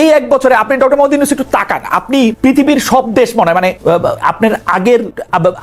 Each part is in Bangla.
এই এক বছরে আপনি ডক্টর মোহাম্মদ একটু তাকান, আপনি পৃথিবীর সব দেশ মনে মানে আপনার আগের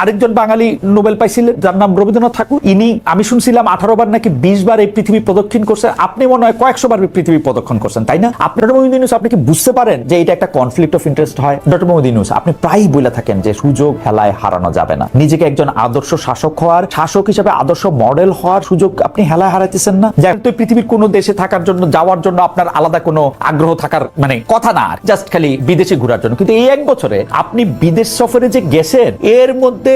আরেকজন বাঙালি নোবেল পাইছিলেন, যার নাম রবীন্দ্রনাথ ঠাকুর। ইনি, আমি শুনছিলাম আঠারো বার নাকি বিশ বার এই পৃথিবী প্রদক্ষিণ করছেন আপনি মনে হয় কয়েকশো বার পৃথিবী প্রদক্ষিণ করছেন, তাই না? আপনার ডক্টর মোহাম্মদ আপনি কি বুঝতে পারেন যে এটা একটা কনফ্লিক্ট অফ ইন্টারেস্ট হয়? ডক্টর মোহাম্মদ আপনি প্রায়ই বলে থাকেন যে সুযোগ হেলায় হারানো যাবে না। নিজেকে একজন আদর্শ শাসক হওয়ার, শাসক হিসেবে আদর্শ মডেল হওয়ার সুযোগ আপনি হেলায় হারাইতেছেন না? যে পৃথিবীর কোনো দেশে থাকার জন্য, যাওয়ার জন্য আপনার আলাদা কোনো আগ্রহ থাকার মানে কথা না জাস্ট খালি বিদেশে ঘোরার জন্য। কিন্তু এই এক বছরে আপনি বিদেশ সফরে যে গেছেন, এর মধ্যে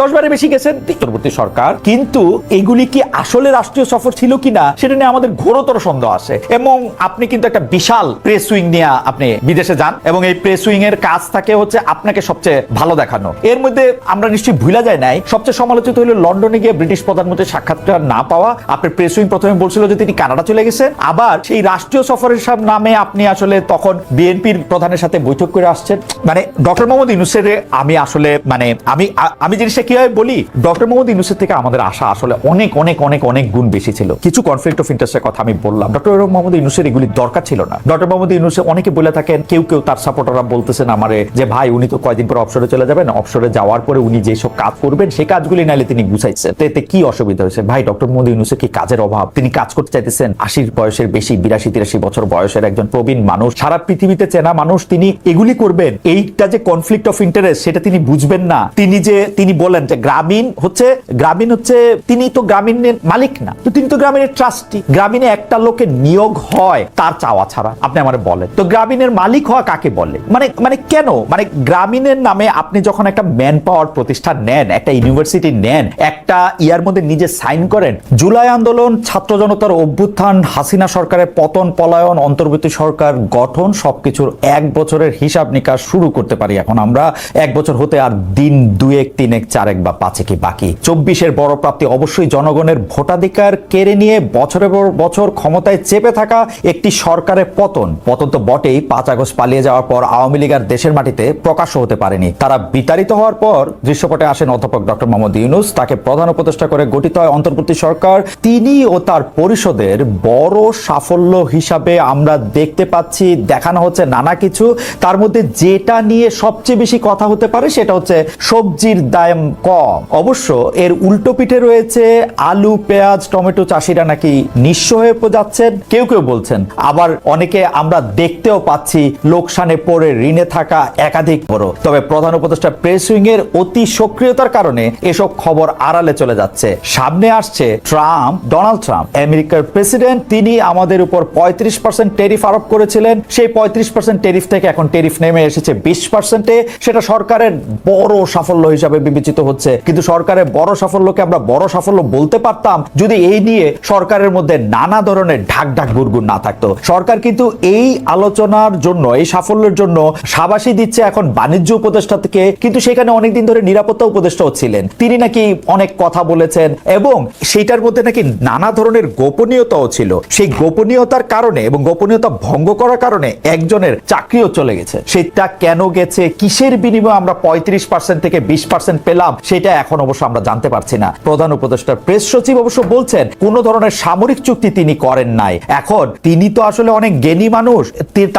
দশ বারে বেশি গেছেন পরবর্তী সরকার। কিন্তু এগুলি কি আসলে রাষ্ট্রীয় সফর ছিল কিনা, সেটা নিয়ে আমাদের ঘোরতর সন্দেহ আছে। এবং আপনি কিন্তু একটা বিশাল প্রেস উইং নিয়ে আপনি বিদেশে যান, এবং এই প্রেস উইং এর কাজ থাকে হচ্ছে আপনাকে সবচেয়ে ভালো দেখানো। এর মধ্যে আমরা নিশ্চয়ই ভুলা যায় নাই, সবচেয়ে সমালোচিত হলো লন্ডনে গিয়ে ব্রিটিশ প্রধানমন্ত্রীর সাক্ষাৎকার না পাওয়া। আপনার প্রেস উইং প্রথমে বলছিল যে তিনি কানাডা চলে গেছেন। আবার সেই রাষ্ট্রীয় সফরের সব নামে আপনি আসলে তখন বিএনপির প্রধানের সাথে বৈঠক করে আসছেন। মানে ডক্টর মোহাম্মদ ইউনুসের আমি আসলে মানে আমি আমি জিনিসটা কীভাবে বলি, ডক্টর মোহাম্মদ ইউনুসের থেকে আমাদের আশা আসলে অনেক অনেক অনেক অনেক গুণ বেশি ছিল। কিছু কনফ্লিক্ট অফ ইন্টারেস্টের কথা আমি বললাম। ডক্টর মোহাম্মদ ইউনুসের এগুলি দরকার ছিল না। ডক্টর মোহাম্মদ ইউনুসে অনেকে বলে থাকেন, কেউ কেউ তার সাপোর্টাররা বলতেছেন আমারে যে, ভাই, উনি তো কয়দিন পর অবসরে চলে যাবেন। অবসরে যাওয়ার পরে উনি যেসব কাজ করবেন, সেই কাজগুলি নাইলে তিনি গুছাইছেন। এতে কি অসুবিধা হয়েছে? ভাই, ডক্টর মোহাম্মদ ইউনুসের কি কাজের অভাব? তিনি কাজ করতে চাইতেছেন আশির বয়সের বেশি, বিরাশি, তিরাশি বছর বয়সের একজন প্রবীণ মানুষ। সারা পৃথিবীতে চেনা মানুষ তিনি এগুলি করবেন। এইটা যে কনফ্লিক্ট অফ ইন্টারেস্ট সেটা তিনি বুঝবেন না। তিনি যে, তিনি বলেন যে গ্রামীণ হচ্ছে গ্রামীণ হচ্ছে, তিনি তো গ্রামীণের মালিক না। তো তিনি তো গ্রামীণের ট্রাস্টি গ্রামীণে একটা লোকের নিয়োগ হয়, তার চাওয়া ছাড়া। আপনি আমার বলেন। তো গ্রামীণের মালিক হওয়া কাকে বলে? মানে মানে কেন? মানে গ্রামীণের নামে আপনি যখন একটা ম্যান পাওয়ার প্রতিষ্ঠান নেন, একটা ইউনিভার্সিটি নেন, একটা ইয়ার মধ্যে নিজে সাইন করেন, জুলাই আন্দোলন ছাত্র জনতার অভ্যুত্থান, হাসিনা সরকারের পতন, পলায়ন, অন্তর্বর্তী সরকার গঠন সবকিছুর এক বছরের হিসাব নিকাশ শুরু করতে পারি। এখন আমরা এক বছর হতে আর দিন দুয়েক, তিনেক, চারেক বা পাঁচে কি বাকি। চব্বিশের বড় প্রাপ্তি অবশ্যই জনগণের ভোটাধিকার কেড়ে নিয়ে বছরের পর বছর ক্ষমতায় চেপে থাকা একটি সরকারের পতন। পতন তো বটেই, পাঁচ আগস্ট পালিয়ে যাওয়ার পর আওয়ামী লীগ আর দেশের মাটিতে প্রকাশ্য হতে পারেনি। তারা বিতাড়িত হওয়ার পর দৃশ্যপটে আসেন অধ্যাপক ডক্টর মোহাম্মদ ইউনুস। তাকে প্রধান উপদেষ্টা করে গঠিত হয় অন্তর্বর্তী সরকার। তিনি ও তার পরিষদের বড় সাফল্য হিসাবে আমরা দেখতে পাচ্ছি দেখানো হচ্ছে নানা কিছু। তার মধ্যে যেটা নিয়ে সবচেয়ে বেশি কথা হতে পারে সেটা হচ্ছে সবজির দাম কম। অবশ্য এর উল্টো পিঠে রয়েছে আলু, পেঁয়াজ, টমেটো চাষিরা নাকি নিঃস্ব হয়ে যাচ্ছেন। কেউ কেউ বলছেন, আবার অনেকে আমরা দেখতেও পাচ্ছি লোকসানে পড়ে ঋণে থাকা একাধিক বড়। তবে প্রধান উপদেষ্টা প্রেস উইং এর অতি সক্রিয়তার কারণে এসব খবর আড়ালে চলে যাচ্ছে। সামনে আসছে ট্রাম্প, ডোনাল্ড ট্রাম্প। আমেরিকার প্রেসিডেন্ট, তিনি আমাদের উপর পঁয়ত্রিশ পার্সেন্ট টেরিফ আরোপ করেছিলেন। সেই পঁয়ত্রিশ পার্সেন্ট টেরিফ থেকে এখন টেরিফ নেমে এসেছে বিশ পার্সেন্টে সেটা সরকারের বড় সাফল্য হিসাবে বিবেচিত হচ্ছে। কিন্তু সরকারের বড় সাফল্যকে আমরা বড় সাফল্য বলতে পারতাম যদি এই নিয়ে সরকারের মধ্যে নানা ধরনের ঢাক ঢাক গুড়গুড় না থাকতো। সরকার কিন্তু এই আলোচনার জন্য, এই সাফল্যের জন্য সাবাসী দিচ্ছে এখন বাণিজ্য উপদেষ্টা থেকে। কিন্তু সেখানে অনেকদিন ধরে নিরাপত্তা উপদেষ্টাও ছিলেন। তিনি নাকি অনেক কথা বলেছেন এবং সেটার মধ্যে নাকি নানা ধরনের গোপনীয়তাও ছিল। সেই গোপনীয়তার কারণে এবং গোপনীয়তা ভঙ্গ করার কারণে একজনের চাকরিও চলে গেছে। সেটা কেন গেছে? কিসের বিনিময়ে আমরা পঁয়ত্রিশ পার্সেন্ট থেকে বিশ পার্সেন্ট পেলাম? সেটা এখন অবশ্য আমরা জানতে পারছি না। প্রধান উপদেষ্টার প্রেস সচিব অবশ্য বলছেন, কোন ধরনের সামরিক চুক্তি তিনি করেন নাই। এখন তিনি তো আসলে অনেক জ্ঞানী মানুষ।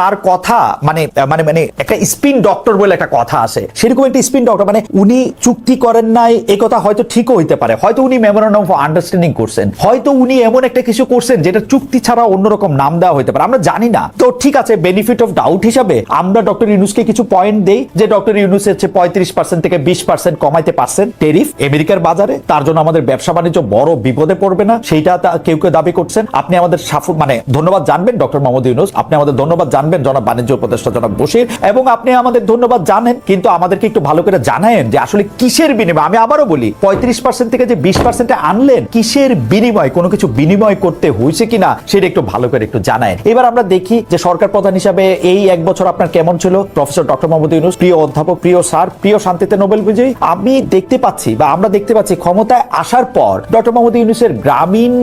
তার কথা মানে মানে মানে একটা স্পিন ডক্টর বলে একটা কথা আছে। সেরকম একটা স্পিন ডক্টর মানে উনি চুক্তি করেন নাই এই কথা হয়তো ঠিকও হইতে পারে। হয়তো উনি মেমোরান্ডাম অফ আন্ডারস্ট্যান্ডিং করছেন। হয়তো উনি এমন একটা কিছু করছেন, যেটা চুক্তি ছাড়া অন্যরকম নাম দেওয়া হতে পারে। আমরা জানি না। তো ঠিক আছে বেনিফিট অফ ডাউট হিসাবে আমরা ডক্টর ইউনুসকে কিছু পয়েন্ট দেই যে ডক্টর ইউনুস হচ্ছে পঁয়ত্রিশ পার্সেন্ট থেকে বিশ পার্সেন্ট কমাইতে পারছেন টেরিফ আমেরিকার বাজারে। তার জন্য আমাদের ব্যবসা বাণিজ্য বড় বিপদে পড়বে না। সেইটা কেউ কেউ দাবি করছেন। আপনি আমাদের সাফল মানে ধন্যবাদ জানবেন ডক্টর মোহাম্মদ ইউনুস। আপনি আমাদের ধন্যবাদ জানবেন জনাব বাণিজ্য উপদেষ্টা জনাব বসির এবং আপনি আমাদের ধন্যবাদ জানেন, কিন্তু আমাদেরকে একটু ভালো করে জানায়েন যে আসলে কিসের বিনিময়। আমি আবারও বলি, পঁয়ত্রিশ পার্সেন্ট থেকে যে বিশ পার্সেন্টে আনলেন, কিসের বিনিময়? কোনো কিছু বিনিময় করতে হয়েছে কিনা, সেটা একটু ভালো করে একটু জানায় এবার আমরা দেখি যে সরকার প্রধান হিসাবে এই এক বছর আপনার কেমন ছিল? প্রফেসর ডক্টর মোহাম্মদ ইউনুস, প্রিয় অধ্যাপক, প্রিয় স্যার, প্রিয় শান্তিতে নোবেল বিজয়ী, আমি দেখতে পাচ্ছি বা আমরা দেখতে পাচ্ছি ক্ষমতায় আসার পর ডক্টর মোহাম্মদ ইউনুসের গ্রামীণ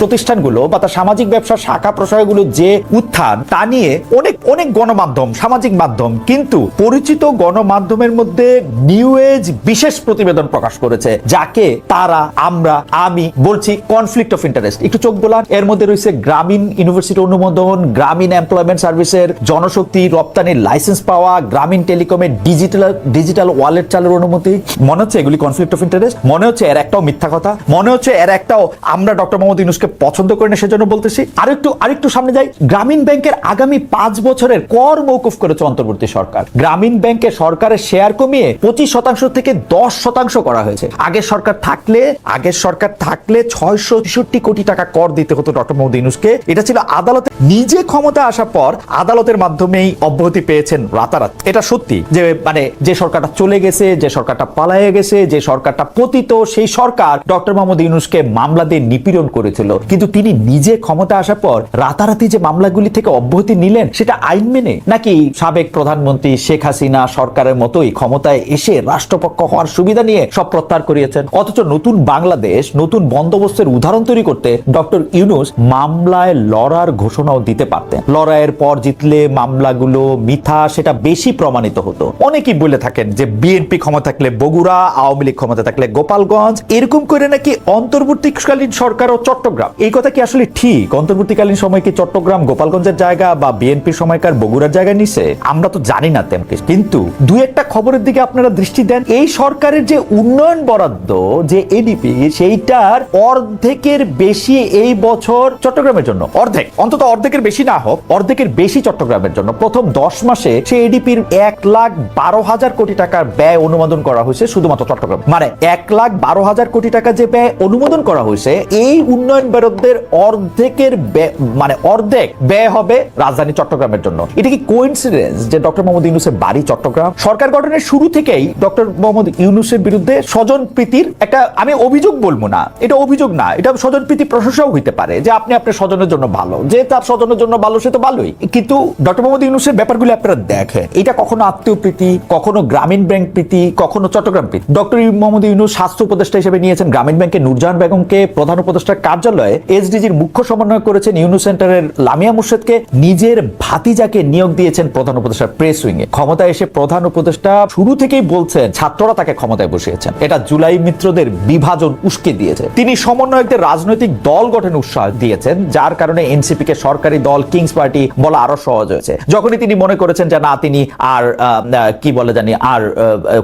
প্রতিষ্ঠানগুলো বা তার সামাজিক ব্যবসার শাখা প্রশাখাগুলো যে উত্থান, তা নিয়ে অনেক অনেক গণমাধ্যম, সামাজিক মাধ্যম, কিন্তু পরিচিত গণমাধ্যমের মধ্যে নিউ এজ বিশেষ প্রতিবেদন প্রকাশ করেছে, যাকে তারা, আমরা, আমি বলছি কনফ্লিক্ট অফ ইন্টারেস্ট একটু চোখ বোলান, এর মধ্যে রয়েছে গ্রামীণ ইউনিভার্সিটি অনুমোদন, গ্রামীণ এমপ্লয় এমপ্লয়মেন্ট সার্ভিসের জনশক্তি রপ্তানির লাইসেন্স পাওয়া, গ্রামীণ টেলিকমের ডিজিটাল ডিজিটাল ওয়ালেট চালুর অনুমতি। মনে হচ্ছে এগুলি কনফ্লিক্ট অফ ইন্টারেস্ট মনে হচ্ছে এর একটাও মিথ্যা কথা? মনে হচ্ছে এর একটাও আমরা ডক্টর মোহাম্মদ ইউনুসকে পছন্দ করি না সেজন্য বলতেছি। আরেকটু আরেকটু সামনে যাই। গ্রামীণ ব্যাংকের আগামী পাঁচ বছরের কর মৌকুফ করেছে অন্তর্বর্তী সরকার। গ্রামীণ ব্যাংকে সরকারের শেয়ার কমিয়ে পঁচিশ শতাংশ থেকে দশ শতাংশ করা হয়েছে। আগের সরকার থাকলে, আগের সরকার থাকলে ছয়শো তেষট্টি কোটি টাকা কর দিতে হতো ডক্টর মোহাম্মদ ইউনুসকে এটা ছিল আদালতে নিজে ক্ষমতা আসার পর আদালতের মাধ্যমেই অব্যাহতি পেয়েছেন রাতারাত। এটা সত্যি যে মানে যে সরকারটা চলে গেছে, যে সরকারটা পালায়ে গেছে, যে সরকারটা পতিত, সেই সরকার ডক্টর মোহাম্মদ ইউনুসকে মামলা দিয়ে নিপীড়ন করেছিল। কিন্তু তিনি নিজে ক্ষমতা আসার পর রাতারাতি যে মামলাগুলি থেকে অব্যাহতি নিলেন, সেটা আইন মেনে? নাকি সাবেক প্রধানমন্ত্রী শেখ হাসিনা সরকারের মতোই ক্ষমতায় এসে রাষ্ট্রপক্ষ হওয়ার সুবিধা নিয়ে সব প্রত্যাহার করিয়েছেন? অথচ নতুন বাংলাদেশ, নতুন বন্দোবস্তের উদাহরণ তৈরি করতে ডক্টর ইউনুস মামলায় লড়ার ঘোষণাও দিতে পারতেন। লড়াইয়ের পর জিতলে মামলাগুলো মিথ্যা, সেটা বেশি প্রমাণিত হতো। অনেকেই বলে থাকেন যে বিএনপি ক্ষমতা থাকলে বগুড়া, আওয়ামী লীগ ক্ষমতা থাকলে গোপালগঞ্জ। এরকম করে নাকি অন্তর্বর্তীকালীন সরকার ও চট্টগ্রাম? এই কথা কি আসলে ঠিক? অন্তর্বর্তীকালীন সময় কি চট্টগ্রাম গোপালগঞ্জের জায়গা বা বিএনপির সময়কার বগুড়ার জায়গা নিছে? আমরা তো জানি না তেমন। কিন্তু দুই একটা খবরের দিকে আপনারা দৃষ্টি দেন, এই সরকারের যে উন্নয়ন বরাদ্দ, যে এডিপি, সেইটার অর্ধেকের বেশি এই বছর চট্টগ্রামের জন্য। অর্ধেক, অন্তত অর্ধেকের বেশি না হোক অর্ধেকের বেশি চট্টগ্রামের জন্য। প্রথম দশ মাসে সেই এডিপির এক লাখ বারো হাজার কোটি টাকার ব্যয় অনুমোদন করা হয়েছে শুধুমাত্র চট্টগ্রাম। মানে এক লাখ বারো হাজার কোটি টাকা যে ব্যয় অনুমোদন করা হয়েছে, এই উন্নয়ন বরাদ্দের অর্ধেকের মানে অর্ধেক ব্যয় হবে রাজধানী চট্টগ্রামের জন্য। এটা কি কোইন্সিডেন্স যে ডক্টর মোহাম্মদ ইউনুসের বাড়ি চট্টগ্রাম? সরকার গঠনের শুরু থেকেই ডক্টর মোহাম্মদ ইউনুসের বিরুদ্ধে স্বজন প্রীতির একটা, আমি অভিযোগ বলব না, এটা অভিযোগ না, এটা স্বজন প্রীতি প্রশংসাও হইতে পারে যে আপনি আপনার স্বজনের জন্য ভালো, যে তার স্বজনের জন্য ভালো, সে তো ভালোই। কিন্তু ডক্টর মোহাম্মদ ইউনুসের ব্যাপারগুলো আপনারা দেখেন। এটা কখনো আত্মীয় প্রীতি, কখনো গ্রামীণ ব্যাংক প্রীতি, কখনো চট্টগ্রাম প্রীতি। ডক্টর মোহাম্মদ ইউনুস স্বাস্থ্য উপদেষ্টা হিসেবে নিয়েছেন গ্রামীণ ব্যাংকের নুরজাহান বেগমকে, প্রধান উপদেষ্টার কার্যালয়ে এসডিজির মুখ্য সমন্বয় করেছেন ইউনুস সেন্টারের লামিয়া মুর্শেদকে। নিজের ভাতিজাকে নিয়োগ দিয়েছেন প্রধান উপদেষ্টার প্রেস উইং এ ক্ষমতায় এসে প্রধান উপদেষ্টা শুরু থেকেই বলছেন, ছাত্ররা তাকে ক্ষমতায় বসিয়েছেন। এটা জুলাই মিত্রদের বিভাজন উস্কে দিয়েছে। তিনি সমন্বয়কদের রাজনৈতিক দল গঠনে উৎসাহ দিয়েছেন, যার কারণে এনসিপি কে সরকারি দল, কিংস পার্টি বলা আরও সহজ হয়েছে। যখনই তিনি মনে করেছেন যে না, তিনি আর কি বলে জানি, আর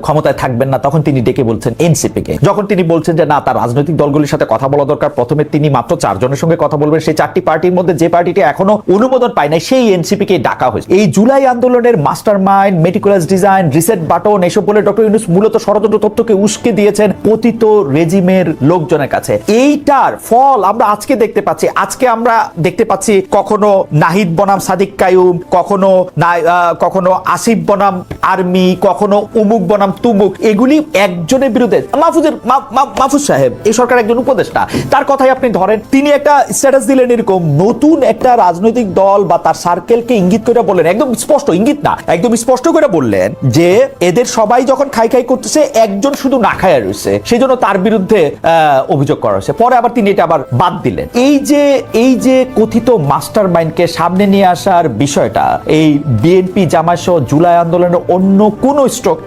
ক্ষমতায় থাকবেন না, তখন তিনি ডেকে বলছেন এনসিপি কে। যখন তিনি বলছেন যে না, তার রাজনৈতিক দলগুলির সাথে কথা বলা দরকার, প্রথমে তিনি মাত্র চারজনের সঙ্গে কথা বলবেন। সেই চারটি পার্টির মধ্যে যে পার্টিটি এখনও অনুমোদন পায় নাই, সেই এনসিপি কে ডাকা হয়েছে। এই জুলাই আন্দোলনের mastermind meticulous design, reset button, এসব বলে ডক্টর ইউনুস মূলত ষড়যন্ত্র তথ্যকে উস্কে দিয়েছেন পতিত রেজিমের লোকজনের কাছে। এইটার ফল আমরা আজকে দেখতে পাচ্ছি। আজকে আমরা দেখতে পাচ্ছি কখনো নাহিদ বনাম সাদিক কায়ুম, কখনো কখনো আসিফ বনাম আর্মি, কখনো উমুক বনাম তুমুক, এগুলি একজনের বিরুদ্ধে। মাহফুজের মাহফুজ সাহেব, এই সরকার একজন উপদেষ্টা। তার কথাই আপনি ধরেন, তিনি একটা স্ট্যাটাস দিলেন এরকম, নতুন একটা রাজনৈতিক দল বা তার সার্কেলকে ইঙ্গিত করে বললেন, একদম স্পষ্ট, ইঙ্গিত না, একদম স্পষ্ট করে বললেন যে এদের সবাই যখন খাই খাই করতেছে, একজন শুধু না খায়া রয়েছে সেই জন্য তার বিরুদ্ধে অভিযোগ করা হয়েছে। পরে আবার তিনি এটা আবার বাদ দিলেন। এই যে এই যে কথিত মাস্টার মাইন্ডকে সামনে নিয়ে আসার বিষয়টা, এই বিএনপি জামায়াত সহ জুলাই আন্দোলনের অন্য কোন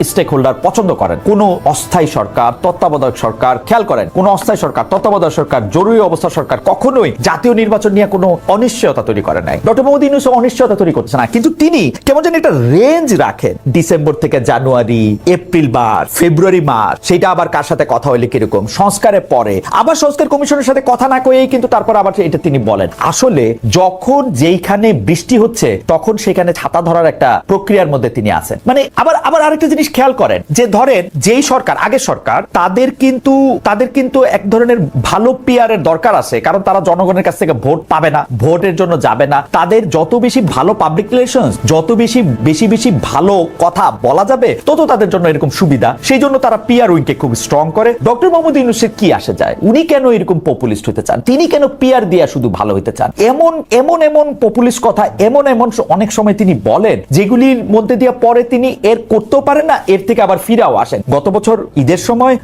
স্টেক হোল্ডার পছন্দ করেন? কোন অস্থায়ী সরকার, তত্ত্বাবধায়ক সরকার, খেয়াল করেন? কোন অস্থায়ী সরকার, তত্ত্বাবধায়ক সরকার, জরুরি অবস্থা সরকার কখনোই জাতীয় নির্বাচন নিয়ে কোনো অনিশ্চয়তা তৈরি করে নাই। ডক্টর মোহাম্মদ ইউনুস অনিশ্চয়তা তৈরি করছে না, কিন্তু তিনি কেমন যেন একটা রেঞ্জ রাখেন। ডিসেম্বর থেকে জানুয়ারি, এপ্রিল মাস ফেব্রুয়ারি মাস সেটা আবার কার সাথে কথা হইলে কীরকম? সংস্কারের পরে। আবার সংস্কার কমিশনের সাথে কথা না কয়েই কিন্তু তারপর আবার এটা তিনি বলেন। আসলে যখন যেইখানে বৃষ্টি হচ্ছে, তখন সেখানে ছাতা ধরার একটা প্রক্রিয়ার মধ্যে তিনি আছেন। মানে আবার আবার আরেকটা জিনিস খেয়াল করেন, যে ধরেন, যেই সরকার, আগের সরকার, তাদের কিন্তু তাদের কিন্তু এক ধরনের ভালো পিয়ারের দরকার আছে, কারণ তারা জনগণের কাছ থেকে ভোট পাবে না, ভোটের জন্য যাবে না। তাদের যত বেশি ভালো পাবলিক রিলেশন যত বেশি বেশি বেশি ভালো কথা বলা যাবে, তত তাদের জন্য এরকম সুবিধা। সেই জন্য তারা পিয়ার উইংকে খুব স্ট্রং করে। ডক্টর মোহাম্মদ ইউনুসের কি আসে যায়? উনি কেন এরকম পপুলিস্ট হতে চান? তিনি কেন পিয়ার দিয়া শুধু ভালো হতে চান? এমন এমন এমন পপুলিস্ট কথা এমন এমন অনেক সময় তিনি বলেন, যেগুলির মধ্যে দিয়ে পরে তিনি এর করতেও পারেন না, এর থেকে আবার ফিরাও আসেন। গত বছর ঈদের সময়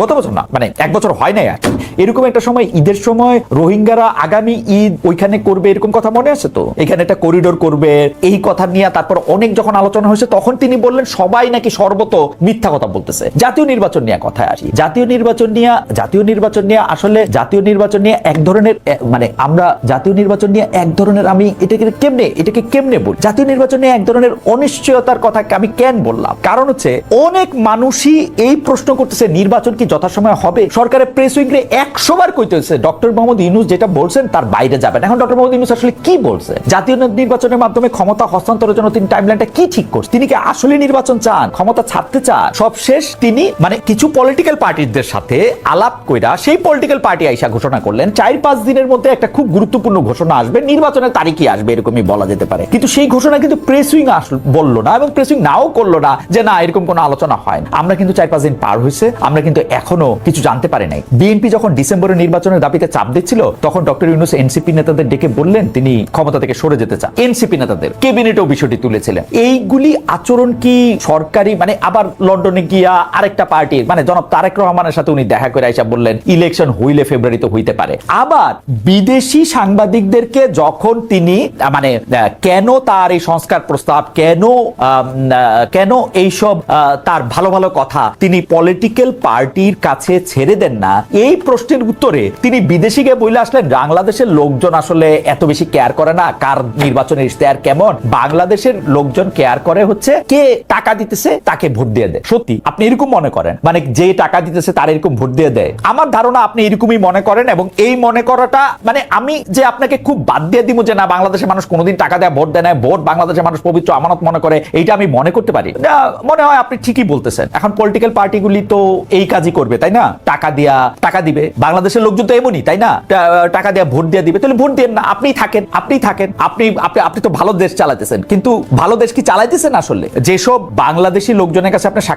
গত বছর না মানে এক বছর হয় নাই আর এরকম একটা সময় ঈদের সময় রোহিঙ্গারা আগামী ঈদ ওইখানে করবে এরকম কথা মনে আছে তো? এখানে একটা করিডোর করবে, এই কথা নিয়ে তারপর অনেক যখন আলোচনা হয়েছে, তখন তিনি বললেন, সবাই নাকি সর্বত মিথ্যা কথা বলতেছে। জাতীয় নির্বাচন নিয়ে কথায় আসি। জাতীয় নির্বাচন নিয়ে, জাতীয় নির্বাচন নিয়ে আসলে জাতীয় নির্বাচন নিয়ে এক ধরনের মানে আমরা জাতীয় নির্বাচন নিয়ে এক ধরনের আমি এটাকে কেমনে এটাকে কেমনে বল? জাতীয় নির্বাচনে এক ধরনের অনিশ্চয়তার কথা আমি কেন বললাম? কারণ হচ্ছে, অনেক মানুষই এই প্রশ্ন করতেছে, নির্বাচন কি যথাসময়ে হবে? সরকারের প্রেস উইংরে একশো বার কইতেছে, ডক্টর মোহাম্মদ ইউনুস যেটা বলছেন তার বাইরে যাবেন এখন ডক্টর মোহাম্মদ ইউনুস আসলে কি বলছে? জাতীয় নির্বাচনের মাধ্যমে ক্ষমতা হস্তান্তরের জন্য তিনি টাইমলাইনটা কি ঠিক করছে? তিনি কি আসলে নির্বাচন চান? ক্ষমতা ছাড়তে চান? সবশেষ তিনি মানে কিছু পলিটিক্যাল পার্টিদের সাথে আলাপ কইরা সেই পলিটিক্যাল পার্টি আইসা ঘোষণা করলেন। চার পাঁচ দিনের মধ্যে একটা খুব গুরুত্বপূর্ণ ঘোষণা আসবে, নির্বাচনের তারিখই আসবে এরকমই বলা যেতে পারে। কিন্তু সেই ঘোষণা কিন্তু প্রেস উইং বলল না এবং প্রেস উইং নাও করল না যে না, এরকম কোনো আলোচনা হয় না। আমরা কিন্তু চার পাঁচ দিন পার হয়েছে, আমরা কিন্তু এখনও কিছু জানতে পারি নাই। বিএনপি যখন ডিসেম্বরে নির্বাচনের দাবিতে চাপ দিচ্ছিল, তখন ডক্টর ইউনুস এনসিপি নেতাদের ডেকে বললেন, তিনি ক্ষমতা থেকে সরে যেতে চান। এনসিপি নেতাদের ক্যাবিনেটেও বিষয়টি তুলেছিলেন। এইগুলি আচরণ কি সরকারি মানে আবার লন্ডনে গিয়া আরেকটা পার্টির মানে জনাব তারেক রহমানের সাথে উনি দেখা করে আইসা বললেন, ইলেকশন হইলে ফেব্রুয়ারিতে হইতে পারে। আবার বিদেশি সাংবাদিকদেরকে যখন তিনি মানে কেন তার এই সংস্কার প্রস্তাব, কেন কেন এইসব তার ভালো ভালো কথা তিনি পলিটিক্যাল পার্টির কাছে ছেড়ে দেন না? এই প্রশ্নের উত্তরে তিনি বিদেশি গিয়ে বলে আসলেন, বাংলাদেশের লোকজন আসলে এত বেশি কেয়ার করে না। কার নির্বাচনের ইশতেহার কেমন? বাংলাদেশের লোকজন কেয়ার করে হচ্ছে কে টাকা দিতেছে, তাকে ভোট দিয়ে দেয়। সত্যি, আপনি এরকম মনে করেন? মানে যে টাকা দিতেছে তার এরকম ভোট দিয়ে দেয়? আমার ধারণা আপনি এরকমই মনে করেন এবং এই মনে করাটা মানে আমি যে আপনাকে খুব বাদ দিয়ে দিব যে না বাংলাদেশের মানুষ কোনোদিন টাকা দেয়, ভোট দেয় না, ভোট বাংলাদেশের মানুষ পবিত্র আমানত মনে করে, এইটা আমি মনে করতে পারি। মনে হয় আপনি ঠিকই বলতেছেন। এখন পলিটিক্যাল পার্টিগুলি তো এই কাজই করবে, তাই না? টাকা দিয়া, টাকা দিবে। বাংলাদেশের লোকজন তো এমনই, তাই না? টাকা দিয়া ভোট দিয়ে দিবে। তাহলে ভোট দেন না, আপনি থাকেন আপনি থাকেন, আপনি আপনি আপনি তো ভালো দেশ চালাতেছেন। কিন্তু ভালো দেশ কি চালাইতেছেন আসলে? যেসব বাংলাদেশি লোকজনের কাছে আপনি সাক্ষাৎ